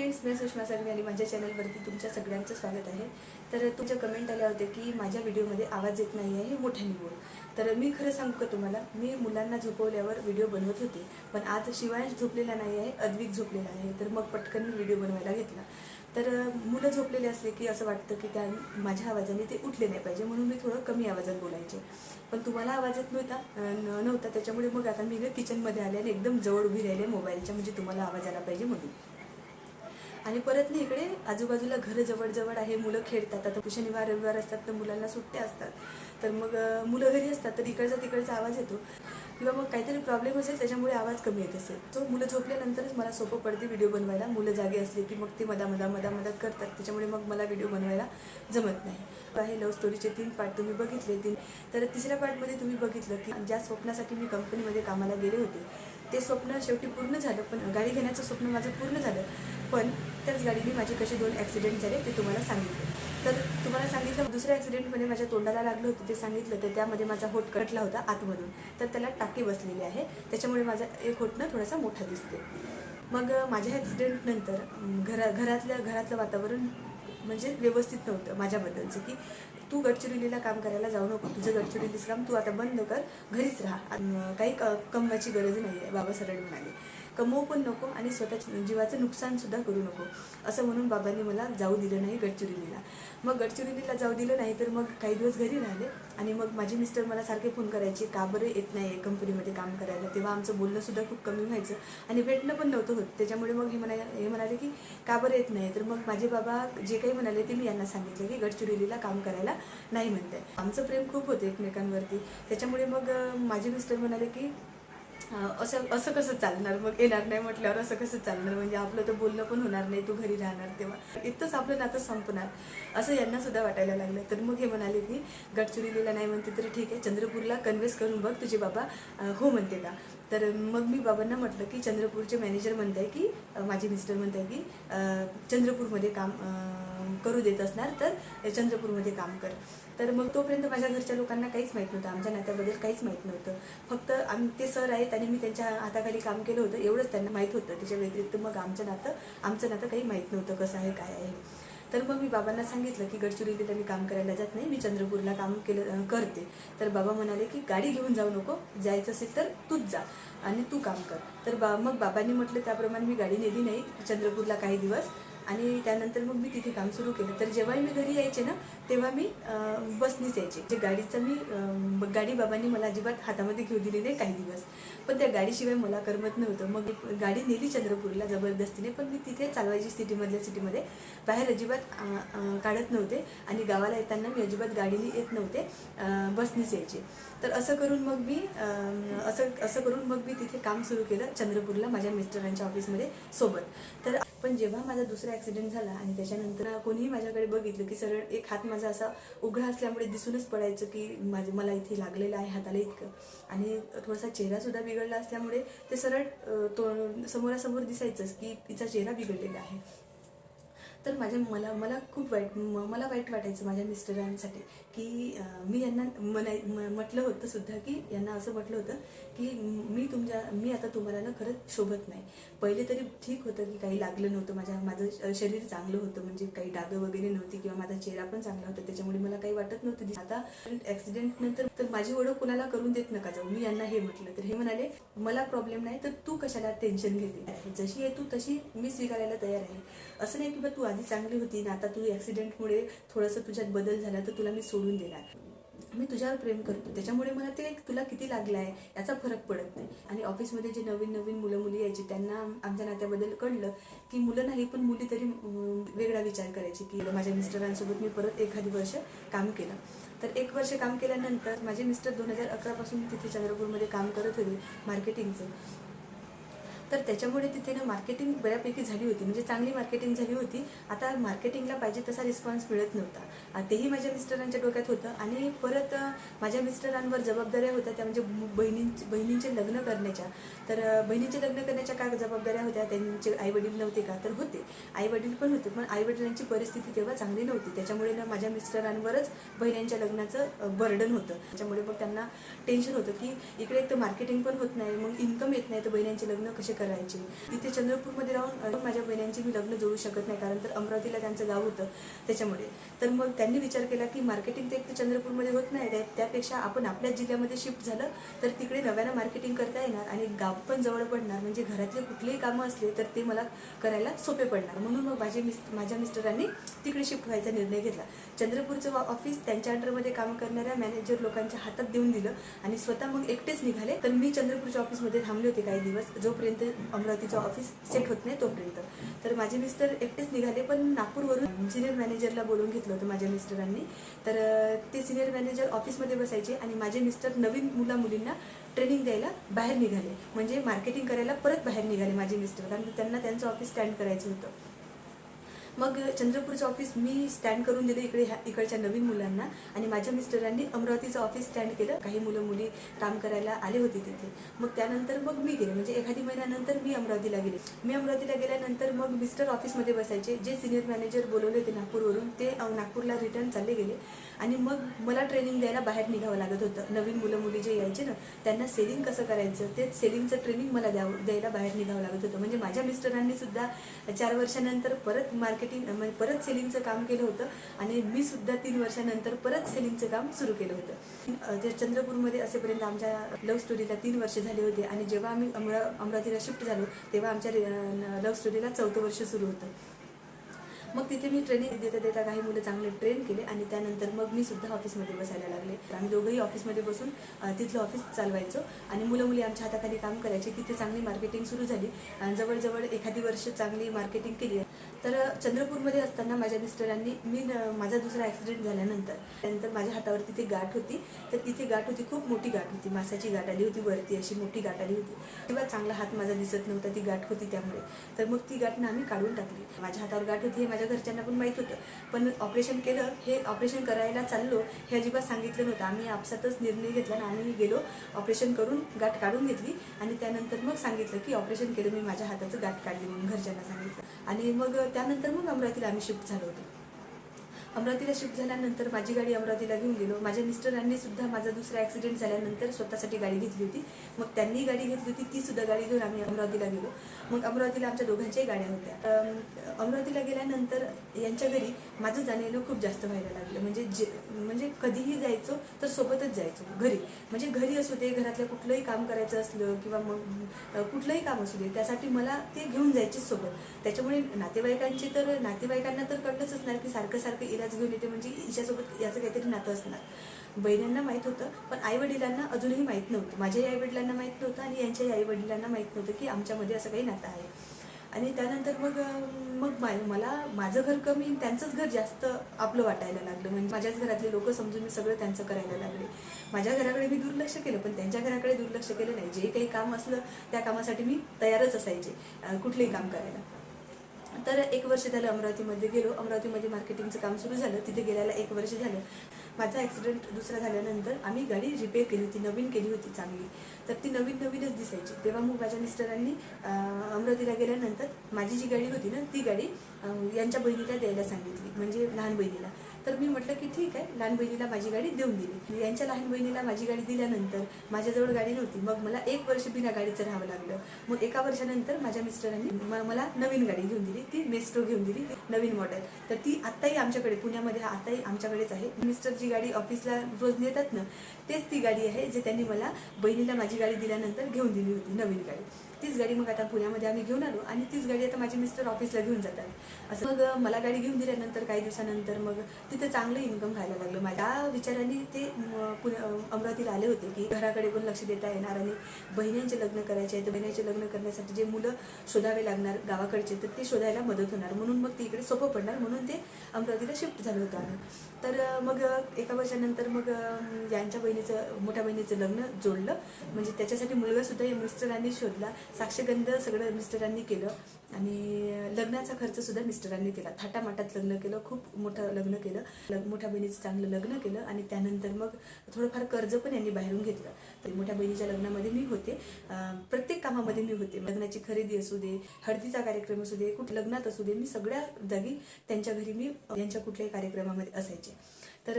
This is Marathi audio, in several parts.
फ्रेंड्स मी सुषमा सर्वे आणि माझ्या चॅनलवरती तुमच्या सगळ्यांचं स्वागत आहे. तर तुमच्या कमेंट आल्या होत्या की माझ्या व्हिडिओमध्ये आवाज येत नाही आहे मोठ्याने बोल. तर मी खरं सांगू का तुम्हाला मी मुलांना झोपवल्यावर व्हिडिओ बनवत होते पण आज शिवांश झोपलेला नाही आहे अद्विक झोपलेला आहे तर मग पटकन मी व्हिडिओ बनवायला घेतला. तर मुलं झोपलेले असले की असं वाटतं की त्या माझ्या आवाजाने ते उठले नाही पाहिजे म्हणून मी थोडं कमी आवाजात बोलायचे. पण तुम्हाला आवाज येत नव्हता न- नव्हता त्याच्यामुळे मग आता मी किचनमध्ये आले आणि एकदम जवळ उभी राहिले मोबाईलच्या म्हणजे तुम्हाला आवाज आला पाहिजे म्हणून. आणि परत नाही इकडे आजूबाजूला घरं जवळजवळ आहे मुलं खेळतात. आता शनिवार रविवार असतात तर मुलांना सुट्ट्या असतात. तर मग मुलं घरी असतात तर इकडचा तिकडचा आवाज येतो. किंवा मग काहीतरी प्रॉब्लेम असेल त्याच्यामुळे आवाज कमी येत असेल. तो मुलं झोपल्यानंतरच मला सोपं पडते व्हिडिओ बनवायला. मुलं जागे असले की मग ते मधा मधा मधा मधात करतात. त्याच्यामुळे मग मला व्हिडिओ बनवायला जमत नाही. आहे लव्ह स्टोरीचे तीन पार्ट तुम्ही बघितले. तीन तर तिसऱ्या पार्टमध्ये तुम्ही बघितलं की ज्या स्वप्नासाठी मी कंपनीमध्ये कामाला गेले होते ते स्वप्न शेवटी पूर्ण झालं पण गाडी घेण्याचं स्वप्न माझं पूर्ण झालं. पण त्याच गाडीने माझे कसे दोन ॲक्सिडेंट झाले ते तुम्हाला सांगितलं. तर तुम्हाला सांगितलं दुसऱ्या ॲक्सिडेंटमध्ये माझ्या तोंडाला लागलं होतं ते सांगितलं तर त्यामध्ये माझा होट कटला होता आतमधून. तर त्याला टाके बसलेली आहे. त्याच्यामुळे माझा एक होटनं थोडासा मोठा दिसते मग माझ्या ॲक्सिडेंटनंतर घरा घरातल्या घरातलं वातावरण म्हणजे व्यवस्थित नव्हतं माझ्याबद्दलचं की तू गडचिरोलीला काम करायला जाऊ नको तुझं गडचिरोलीचं काम तू आता बंद कर घरीच राहा. काही क कमवायची गरज नाही आहे बाबा सरळ म्हणाले. कमवू पण नको आणि स्वतःच्या जीवाचं नुकसानसुद्धा करू नको. असं म्हणून बाबांनी मला जाऊ दिलं नाही गडचिरोलीला. मग गडचिरोलीला जाऊ दिलं नाही तर मग काही दिवस घरी राहिले आणि मग माझे मिस्टर मला सारखे फोन करायचे का बरं येत नाही आहे कंपनीमध्ये काम करायला? तेव्हा आमचं बोलणंसुद्धा खूप कमी व्हायचं आणि भेटणं पण नव्हतं होत. त्याच्यामुळे मग हे म्हणा हे म्हणाले की का बरं येत नाही? तर मग माझे बाबा जे काही म्हणाले ते मी यांना सांगितलं की गडचिरोलीला काम करायला नाही म्हणते आमचं प्रेम खूप होतं एकमेकांवरती. त्याच्यामुळे मग माझे मिस्टर म्हणाले की असं असं कसं चालणार? मग येणार नाही म्हटल्यावर असं कसं चालणार? म्हणजे आपलं तर बोलणं पण होणार नाही तू घरी राहणार तेव्हा. इथंच आपलं नातं संपणार. असं यांना सुद्धा वाटायला लागलं. तर मग हे म्हणाले की गडचिरोलीला नाही म्हणते तरी ठीक आहे. चंद्रपूरला कन्व्हेन्स करून बघ तुझे बाबा हो म्हणते का? तर मग मी बाबांना म्हटलं की चंद्रपूरचे मॅनेजर म्हणत आहे की माझे मिस्टर म्हणत आहे की चंद्रपूरमध्ये काम करू देत असणार तर चंद्रपूरमध्ये काम कर. तर मग तोपर्यंत माझ्या घरच्या लोकांना काहीच माहीत नव्हतं आमच्या नात्याबद्दल काहीच माहीत नव्हतं. फक्त आम ते सर आहेत आणि मी त्यांच्या हाताखाली काम केलं होतं एवढंच त्यांना माहीत होतं. त्याच्या व्यतिरिक्त मग आमचं नातं आमचं नातं काही माहीत नव्हतं कसं आहे काय आहे. तर मग मी बाबांना सांगितलं की गडचिरोलीला मी काम करायला जात नाही मी चंद्रपूरला काम केलं करते. तर बाबा म्हणाले की गाडी घेऊन जाऊ नको जायचं असेल तर तूच जा आणि तू काम कर. तर बा मग बाबांनी म्हटलं त्याप्रमाणे मी गाडी नेली नाही चंद्रपूरला काही दिवस. आणि त्यानंतर मग मी तिथे काम सुरू केलं. तर जेव्हाही मी घरी यायचे ना तेव्हा मी बसनीच यायचे. जे गाडीचं मी गाडी बाबांनी मला अजिबात हातामध्ये घेऊ दिली नाही काही दिवस. पण त्या गाडीशिवाय मला करमत नव्हतं. मग गाडी नेली चंद्रपूरला जबरदस्तीने पण मी तिथे चालवायची सिटीमधल्या सिटीमध्ये. बाहेर अजिबात काढत नव्हते आणि गावाला येताना मी अजिबात गाडीने येत नव्हते बसनीच यायचे. तर असं करून मग मी असं असं करून मग मी तिथे काम सुरू केलं चंद्रपूरला माझ्या मिस्टरांच्या ऑफिसमध्ये सोबत. तर पण जेव्हा माझा दुसरा ॲक्सिडेंट झाला आणि त्याच्यानंतर कोणीही माझ्याकडे बघितलं की सरळ एक हात माझा असा उघडा असल्यामुळे दिसूनच पडायचं की माझे मला इथे लागलेलं आहे हाताला इतकं. आणि थोडासा चेहरासुद्धा बिघडला असल्यामुळे ते सरळ तो समोरासमोर दिसायचंच की तिचा चेहरा बिघडलेला आहे. तर माझ्या मला मला खूप वाईट मला वाईट वाटायचं माझ्या मिस्टरांसाठी की मी यांना म्हणाय म- म्हटलं होतं सुद्धा की यांना असं म्हटलं होतं की मी तुमच्या मी आता तुम्हाला ना खरंच शोभत नाही. पहिले तरी ठीक होतं की काही लागलं नव्हतं माझ्या माझं शरीर चांगलं होतं म्हणजे काही डागं वगैरे नव्हती किंवा माझा चेहरा पण चांगला होता त्याच्यामुळे मला काही वाटत नव्हतं आता ॲक्सिडेंट नंतर तर माझी ओळख कोणाला करून देत नका जाऊ मी यांना हे म्हटलं. तर हे म्हणाले मला प्रॉब्लेम नाही तर तू कशाला टेन्शन घेते? आहे जशी आहे तू तशी मी स्वीकारायला तयार आहे. असं नाही की बा तू आधी चांगली होती ना आता तू ॲक्सिडेंटमुळे थोडंसं तुझ्यात बदल झाला तर तुला मी सोडून देणार. मी तुझ्यावर प्रेम करतो त्याच्यामुळे मला ते तुला किती लागलं आहे याचा फरक पडत नाही. आणि ऑफिसमध्ये जे नवीन नवीन मुलं मुली यायची त्यांना आमच्या नात्याबद्दल कळलं की मुलं नाही पण मुली तरी वेगळा विचार करायची की माझ्या मिस्टरांसोबत मी परत एखादी वर्ष काम केलं. तर एक वर्ष काम केल्यानंतर माझे मिस्टर दोन हजार अकरापासून तिथे चंद्रपूरमध्ये काम करत होते मार्केटिंगचं. तर त्याच्यामुळे तिथे ना मार्केटिंग बऱ्यापैकी झाली होती. म्हणजे चांगली मार्केटिंग झाली होती. आता मार्केटिंगला पाहिजे तसा रिस्पॉन्स मिळत नव्हता. तेही माझ्या मिस्टरांच्या डोक्यात होतं. आणि परत माझ्या मिस्टरांवर जबाबदाऱ्या होत्या त्या म्हणजे मु- बहिणींचे बहिणींचे लग्न करण्याच्या. तर बहिणींचे लग्न करण्याच्या काय जबाबदाऱ्या होत्या? त्यांचे आईवडील नव्हते का? तर होते. आईवडील पण होते. पण आईवडिलांची परिस्थिती तेव्हा चांगली नव्हती. त्याच्यामुळे ना माझ्या मिस्टरांवरच बहिणींच्या लग्नाचं बर्डन होतं. त्याच्यामुळे मग त्यांना टेन्शन होतं की इकडे एक तर मार्केटिंग पण होत नाही. मग इन्कम येत नाही. तर बहिणींचे लग्न कसे करायचे. तिथे चंद्रपूरमध्ये राहून माझ्या बहिणींचे मी लग्न जोडू शकत नाही कारण तर अमरावतीला त्यांचं गाव होतं त्याच्यामुळे. तर मग त्यांनी विचार केला की मार्केटिंग तर एक तर चंद्रपूरमध्ये होत नाही त्यापेक्षा आपण आपल्याच जिल्ह्यामध्ये शिफ्ट झालं तर तिकडे नव्यानं मार्केटिंग करता येणार आणि गाव पण जवळ पडणार. म्हणजे घरातले कुठलेही कामं असले तर ते मला करायला सोपे पडणार. म्हणून मग माझे मिस माझ्या मिस्टरांनी तिकडे शिफ्ट व्हायचा निर्णय घेतला. चंद्रपूरचं वा- ऑफिस त्यांच्या अंडरमध्ये काम करणाऱ्या मॅनेजर लोकांच्या हातात देऊन दिलं आणि स्वतः मग एकटेच निघाले. तर मी चंद्रपूरच्या ऑफिसमध्ये थांबले होते काही दिवस. जोपर्यंत अमरावतीचं ऑफिस सेट होत नाही तोपर्यंत. तर माझे मिस्टर एकटेच निघाले पण नागपूरवरून सिनियर मॅनेजरला बोलवून घेतलं होतं माझ्या मिस्टरांनी तर ते सिनियर मॅनेजर ऑफिसमध्ये बसायचे आणि माझे मिस्टर नवीन मुला मुलींना ट्रेनिंग द्यायला बाहेर निघाले. म्हणजे मार्केटिंग करायला परत बाहेर निघाले माझे मिस्टर कारण त्यांना त्यांचं ऑफिस स्टँड करायचं होतं. मग चंद्रपूरचं ऑफिस मी स्टँड करून दिलं इकडे ह्या इकडच्या नवीन मुलांना. आणि माझ्या मिस्टरांनी अमरावतीचं ऑफिस स्टँड केलं. काही मुलं मुली काम करायला आले होते तिथे. मग त्यानंतर मग मी गेले. म्हणजे एखादी महिन्यानंतर मी अमरावतीला गेले. मी अमरावतीला गेल्यानंतर मग मिस्टर ऑफिसमध्ये बसायचे. जे सिनियर मॅनेजर बोलवले होते नागपूरवरून ते नागपूरला रिटर्न चालले गेले. आणि मग मला ट्रेनिंग द्यायला बाहेर निघावं लागत होतं. नवीन मुलं मुली जे यायचे ना त्यांना सेलिंग कसं करायचं? ते सेलिंगचं ट्रेनिंग मला द्यावं द्यायला बाहेर निघावं लागत होतं. म्हणजे माझ्या मिस्टरांनी सुद्धा चार वर्षानंतर परत मार्केटिंग म्हणजे परत सेलिंगचं काम केलं होतं आणि मी सुद्धा तीन वर्षानंतर परत सेलिंगचं काम सुरू केलं होतं. चंद्रपूरमध्ये असेपर्यंत आमच्या लव्ह स्टोरीला तीन वर्ष झाले होते आणि जेव्हा आम्ही अमरा अमरावतीला शिफ्ट झालो तेव्हा आमच्या लव्ह स्टोरीला चौथं वर्ष सुरू होतं. मग तिथे मी ट्रेनिंग देता देता काही मुलं चांगले ट्रेन केले आणि त्यानंतर मग मी सुद्धा ऑफिसमध्ये बसायला लागले. आम्ही दोघंही ऑफिसमध्ये बसून तिथलं ऑफिस चालवायचो. आणि मुलं मुली आमच्या हाताखाली काम करायचे तिथे चांगली मार्केटिंग सुरू झाली. आणि जवळजवळ एखादी वर्ष चांगली मार्केटिंग केली. तर चंद्रपूरमध्ये असताना माझ्या मिस्टरांनी मी न- माझा दुसरा ॲक्सिडेंट झाल्यानंतर त्यानंतर माझ्या हातावर तिथे गाठ होती. तर तिथे गाठ होती खूप मोठी गाठ होती. मासाची गाठ आली होती वरती अशी मोठी गाठ आली होती. तेव्हा चांगला हात माझा दिसत नव्हता ती गाठ होती त्यामुळे. तर मग ती गाठ ना आम्ही काढून टाकली. माझ्या हातावर गाठ होती हे माझ्या घरच्यांना पण माहीत होतं. पण ऑपरेशन केलं हे ऑपरेशन करायला चाललो हे अजिबात सांगितलं नव्हतं. आम्ही आपसातच निर्णय घेतला आणि आम्ही गेलो ऑपरेशन करून गाठ काढून घेतली आणि त्यानंतर मग सांगितलं की ऑपरेशन केलं मी माझ्या हाताचं गाठ काढली म्हणून घरच्यांना सांगितलं. आणि मग त्यानंतर मग अमरावतीला आम्ही शिफ्ट झालो होतो. अमरावतीला शिफ्ट झाल्यानंतर माझी गाडी अमरावतीला घेऊन गेलो. माझ्या मिस्टरांनी सुद्धा माझा दुसरा ॲक्सिडेंट झाल्यानंतर स्वतःसाठी गाडी घेतली होती. मग त्यांनी गाडी घेतली होती ती सुद्धा गाडी घेऊन आम्ही अमरावतीला गेलो. मग अमरावतीला आमच्या दोघांच्याही गाड्या होत्या. अमरावतीला गेल्यानंतर यांच्या घरी माझं जाणं येणं खूप जास्त व्हायला लागलं. म्हणजे जे म्हणजे कधीही जायचो तर सोबतच जायचो घरी. म्हणजे घरी असू दे घरातलं कुठलंही काम करायचं असलं किंवा मग कुठलंही काम असू दे त्यासाठी मला ते घेऊन जायचेच सोबत. त्याच्यामुळे नातेवाईकांची तर नातेवाईकांना तर कळलंच असणार की सारखं सारखं इलाज घेऊन येते म्हणजे हिच्यासोबत याचं काहीतरी नातं असणार. बहिणींना माहीत होतं पण आईवडिलांना अजूनही माहीत नव्हतं. माझ्याही आईवडिलांना माहीत नव्हतं आणि यांच्याही आईवडिलांना माहीत नव्हतं की आमच्यामध्ये असं काही नातं आहे. आणि त्यानंतर मग मग मा- मला माझं घर कमी त्यांचंच घर जास्त आपलं वाटायला लागलं. म्हणजे माझ्याच घरातले लोक समजून मी सगळं त्यांचं करायला लागले. माझ्या घराकडे मी दुर्लक्ष केलं पण त्यांच्या घराकडे दुर्लक्ष केलं नाही. जे काही काम असलं त्या कामासाठी मी तयारच असायचे कुठलेही कुठलंही काम करायला. तर एक वर्ष झालं अमरावतीमध्ये गेलो. अमरावतीमध्ये मार्केटिंगचं काम सुरू झालं. तिथे गेल्याला एक वर्ष झालं. माझा ॲक्सिडेंट दुसरा झाल्यानंतर आम्ही गाडी रिपेअर केली होती. नवीन केली होती चांगली. तर ती नवीन नवीनच दिसायची. तेव्हा मग माझ्या मिस्टरांनी अमरावतीला गेल्यानंतर माझी जी गाडी होती ना ती गाडी यांच्या बहिणीला द्यायला सांगितली. म्हणजे लहान बहिणीला. तर मी म्हटलं की ठीक आहे लहान बहिणीला माझी गाडी देऊन दिली. यांच्या लहान बहिणीला माझी गाडी दिल्यानंतर माझ्याजवळ गाडी नव्हती. मग मला एक वर्ष बिना गाडीचं राहावं लागलं. मग एका वर्षानंतर माझ्या मिस्टरांनी मला नवीन गाडी घेऊन दिली. ती मेस्ट्रो घेऊन दिली नवीन मॉडेल. तर ती आत्ताही आमच्याकडे पुण्यामध्ये आताही आमच्याकडेच आहे. मिस्टर जी गाडी ऑफिसला रोज नेतात ना तेच ती गाडी आहे जे त्यांनी मला बहिणीला माझी गाडी दिल्यानंतर घेऊन दिली होती नवीन गाडी. तीच गाडी मग आता पुण्यामध्ये आम्ही घेऊन आलो आणि तीच गाडी आता माझे मिस्टर ऑफिसला घेऊन जातात. असं मग मला गाडी घेऊन दिल्यानंतर काही दिवसानंतर मग तिथे चांगलं इन्कम व्हायला लागलं. माझ्या विचारांनी ते पुण्या अमरावतीला आले होते की घराकडे पण लक्ष देता येणार आणि बहिणींचे लग्न करायचे आहे तर बहिणीचे लग्न करण्यासाठी जे मुलं शोधावे लागणार गावाकडचे तर ते शोधायला मदत होणार. म्हणून मग ते इकडे सोपं पडणार. म्हणून ते अमरावतीला शिफ्ट झालं होतं आम्ही. तर मग एका वर्षानंतर मग यांच्या बहिणीचं मोठ्या बहिणीचं लग्न जोडलं. म्हणजे त्याच्यासाठी मुलगा सुद्धा या मिस्टरांनी शोधला. साक्षगंध सगळं मिस्टरांनी केलं. आणि लग्नाचा खर्च सुद्धा मिस्टरांनी केला. थाटामाटात लग्न केलं. खूप मोठं लग्न केलं. लग मोठ्या बहिणीचं चांगलं लग्न केलं. आणि त्यानंतर मग थोडंफार कर्ज पण यांनी बाहेरून घेतलं. तर मोठ्या बहिणीच्या लग्नामध्ये मी होते. प्रत्येक कामामध्ये मी होते. लग्नाची खरेदी असू दे हळदीचा कार्यक्रम असू दे कुठे लग्नात असू दे मी सगळ्या जागी त्यांच्या घरी मी यांच्या कुठल्याही कार्यक्रमामध्ये असायचे. तर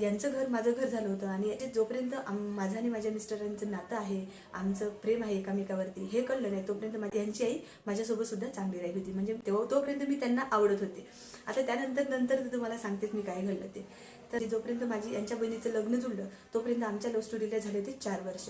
यांचं घर माझं घर झालं होतं आणि याचे जोपर्यंत आम- माझं आणि माझ्या मिस्टरांचं नातं आहे आमचं प्रेम आहे एकामेकावरती हे कळलं नाही तोपर्यंत माझी यांची आई माझ्यासोबत सुद्धा चांगली राहिली होती. म्हणजे तेव्हा तोपर्यंत मी त्यांना आवडत होते. आता त्यानंतर नंतर तुम्हाला सांगतेच मी काय घडलं ते. तर जोपर्यंत माझी यांच्या बहिणीचं लग्न जुळलं तोपर्यंत आमच्या लव्ह स्टोरीला झाले होते चार वर्ष.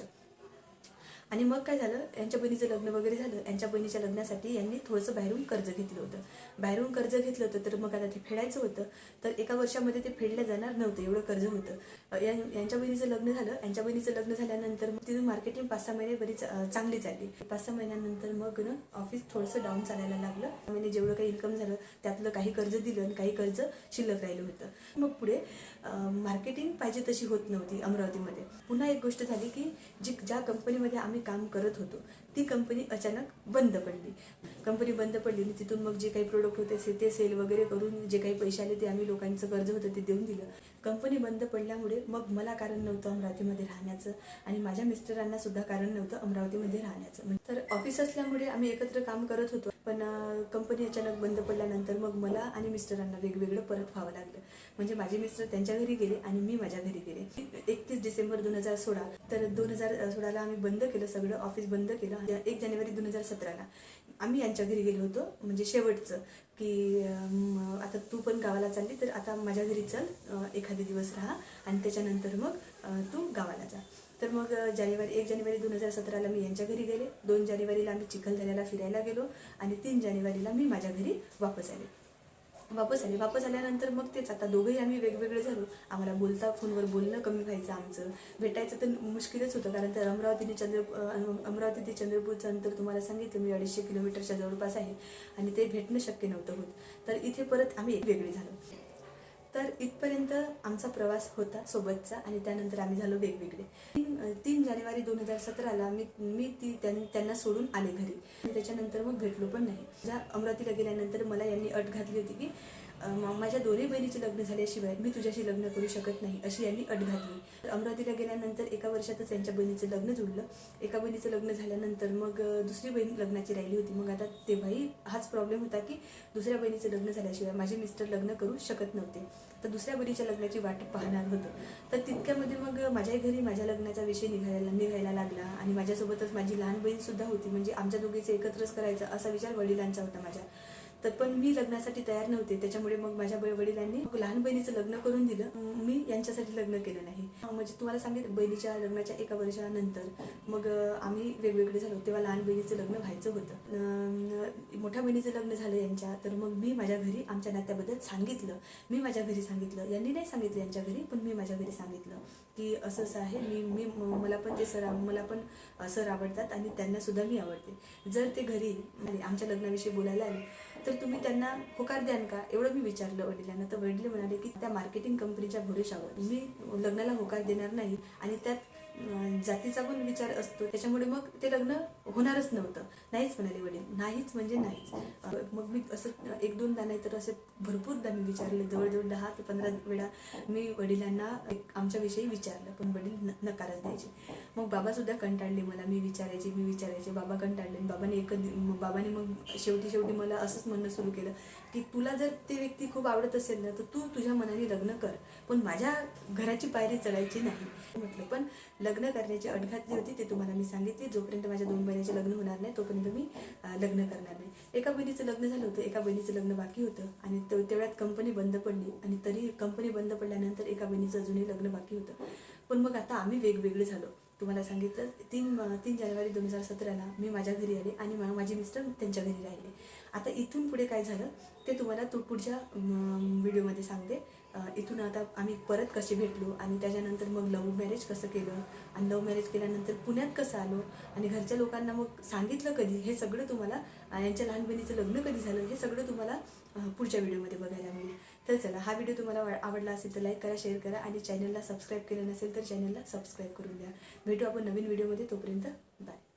आणि मग काय झालं? यांच्या बहिणीचं लग्न वगैरे झालं. यांच्या बहिणीच्या लग्नासाठी यांनी थोडंसं बाहेरून कर्ज घेतलं होतं. बाहेरून कर्ज घेतलं होतं तर मग आता ते फेडायचं होतं. तर एका वर्षामध्ये ते फेडलं जाणार नव्हतं एवढं कर्ज होतं. यांच्या बहिणीचं लग्न झालं. यांच्या बहिणीचं लग्न झाल्यानंतर मग तिथून मार्केटिंग पाच सहा महिने बरीच चांगली चालली पाच सहा महिन्यानंतर मग ना ऑफिस थोडंसं डाऊन चालायला लागलं. म्हणजे जेवढं काही इन्कम झालं त्यातलं काही कर्ज दिलं आणि काही कर्ज शिल्लक राहिलं होतं. मग पुढे मार्केटिंग पाहिजे तशी होत नव्हती अमरावतीमध्ये. पुन्हा एक गोष्ट झाली की जी ज्या कंपनीमध्ये आम्ही काम करत होतो. ती कंपनी अचानक बंद पडली. कंपनी बंद पडली आणि तिथून मग जे काही प्रोडक्ट होते से- ते सेल वगैरे करून जे काही पैसे आले ते आम्ही लोकांचं कर्ज होतं ते देऊन दिलं. कंपनी बंद पडल्यामुळे मग मला कारण नव्हतं अमरावतीमध्ये राहण्याचं आणि माझ्या मिस्टरांना सुद्धा कारण नव्हतं अमरावतीमध्ये राहण्याचं. म्हणजे तर ऑफिस असल्यामुळे आम्ही एकत्र काम करत होतो पण कंपनी अचानक बंद पडल्यानंतर मग मला आणि मिस्टरांना वेगवेगळं परत व्हावं लागलं. म्हणजे माझे मिस्टर त्यांच्या घरी गेले आणि मी माझ्या घरी गेले. एकतीस डिसेंबर दोन हजार सोळा तर दोन हजार सोळाला आम्ही बंद केलं सगळं ऑफिस बंद केलं. एक जानेवारी दोन हजार सतराला. आम्ही यांच्या घरी गेलो होतो. म्हणजे शेवटचं की आता तू पण गावाला चालली तर आता माझ्या घरी चल एखादे दिवस राहा आणि त्याच्यानंतर मग तू गावाला जा. तर मग जानेवारी एक जानेवारी दोन हजार सतराला मी यांच्या घरी गेले. दोन जानेवारीला आम्ही चिखलदऱ्याला फिरायला गेलो आणि तीन जानेवारीला मी माझ्या घरी वापस आले. वापस आले. वापस आल्यानंतर मग तेच आता दोघंही आम्ही वेगवेगळे झालो. आम्हाला बोलता फोनवर बोलणं कमी व्हायचं आमचं. भेटायचं तर मुश्किलच होतं कारण तर अमरावती ते चंद्र अमरावती ते चंद्रपूरचं अंतर तुम्हाला सांगितलं. मी अडीचशे किलोमीटरच्या जवळपास आहे. आणि ते भेटणं शक्य नव्हतं होत. तर इथे परत आम्ही वेगळे झालो. तर इथपर्यंत आमचा प्रवास होता सोबतचा आणि त्यानंतर आम्ही झालो वेगवेगळे. तीन तीन जानेवारी दोन हजार सतराला मी मी ती त्यां- त्यांना सोडून आले घरी. त्याच्यानंतर मग भेटलो पण नाही. ज्या अमरावतीला गेल्यानंतर मला यांनी अट घातली होती की माझ्या दोन्ही बहिणीचे लग्न झाल्याशिवाय मी तुझ्याशी लग्न करू शकत नाही अशी यांनी अट घातली. तर अमरावतीला गेल्यानंतर एका वर्षातच यांच्या बहिणीचं लग्न जुळलं. एका बहिणीचं लग्न झाल्यानंतर मग दुसरी बहीण लग्नाची राहिली होती. मग आता तेव्हाही हाच प्रॉब्लेम होता की दुसऱ्या बहिणीचं लग्न झाल्याशिवाय माझे मिस्टर लग्न करू शकत नव्हते. तर दुसऱ्या बहिणीच्या लग्नाची वाट पाहणार होतं. तर तितक्यामध्ये मग माझ्याही घरी माझ्या लग्नाचा विषय निघायला निघायला लागला आणि माझ्यासोबतच माझी लहान बहीण सुद्धा होती. म्हणजे आमच्या दोघीचे एकत्रच करायचं असा विचार वडिलांचा होता माझ्या. तर पण मी लग्नासाठी तयार नव्हते. त्याच्यामुळे मग माझ्या वडिलांनी लहान बहिणीचं लग्न करून दिलं. मी यांच्यासाठी लग्न केलं नाही. म्हणजे तुम्हाला सांगितलं बहिणीच्या लग्नाच्या एका वर्षानंतर मग आम्ही वेगवेगळे झालो. तेव्हा लहान बहिणीचं लग्न व्हायचं होतं. मोठ्या बहिणीचं लग्न झालं यांच्या. तर मग मी माझ्या घरी आमच्या नात्याबद्दल सांगितलं. मी माझ्या घरी सांगितलं. यांनी नाही सांगितलं यांच्या घरी पण मी माझ्या घरी सांगितलं की असं असं आहे. मी मी म- मला पण ते सर मला पण सर आवडतात आणि त्यांना सुद्धा मी आवडते. जर ते घरी आमच्या लग्नाविषयी बोलायला आले तर तुम्ही त्यांना होकार द्याल का? एवढं मी विचारलं वडिलांना. तर वडील म्हणाले की त्या मार्केटिंग कंपनीच्या भरोशावर. मी लग्नाला होकार देणार नाही आणि त्यात जातीचा पण विचार असतो. त्याच्यामुळे मग ते लग्न होणारच नव्हतं. नाहीच म्हणाले वडील. नाहीच म्हणजे नाहीच. मग मी असं एक दोनदा नाही तर असे भरपूरदा मी विचारले. जवळजवळ दहा ते पंधरा वेळा मी वडिलांना एक आमच्याविषयी विचारलं. पण वडील न नकारच द्यायचे. मग बाबा सुद्धा कंटाळले मला. मी विचारायचे मी विचारायचे. बाबा कंटाळले. बाबाने एक बाबाने मग शेवटी शेवटी मला असंच म्हणणं सुरू केलं. की तुला जर ते व्यक्ती खूप आवडत असेल ना तर तू तुझ्या मनाने लग्न कर. पण माझ्या घराची पायरी चढायची नाही. म्हटलं पण लग्न करण्याची अट घातली होती ते तुम्हाला मी सांगितली. जोपर्यंत माझ्या दोन बहिणीचे लग्न होणार नाही तोपर्यंत मी लग्न करणार नाही. एका बहिणीचं लग्न झालं होतं एका बहिणीचं लग्न बाकी होतं आणि तेवढ्यात कंपनी बंद पडली आणि तरी कंपनी बंद पडल्यानंतर एका बहिणीचं अजूनही लग्न बाकी होतं. पण मग आता आम्ही वेगवेगळे झालो. तुम्हाला सांगितलं तीन तीन जानेवारी दोन हजार सतराला मी माझ्या घरी आले आणि माझे मिस्टर त्यांच्या घरी राहिले. आता इथून पुढे काय झालं ते तुम्हाला तू पुढच्या व्हिडिओमध्ये सांगते. इथून आता आम्ही परत कसे भेटलो आणि त्याच्यानंतर मग लव्ह मॅरेज कसं केलं आणि लव्ह मॅरेज केल्यानंतर पुण्यात कसं आलो आणि घरच्या लोकांना मग सांगितलं कधी हे सगळं तुम्हाला यांच्या लहान बहिणीचं लग्न कधी झालं हे सगळं तुम्हाला पुढच्या व्हिडिओमध्ये बघायला मिळेल. तर चला हा व्हिडिओ तुम्हाला आवडला असेल तर लाईक करा शेअर करा आणि चॅनलला सबस्क्राईब केलं नसेल तर चॅनलला सबस्क्राईब करून द्या भेटू आपण नवीन व्हिडिओमध्ये तोपर्यंत बाय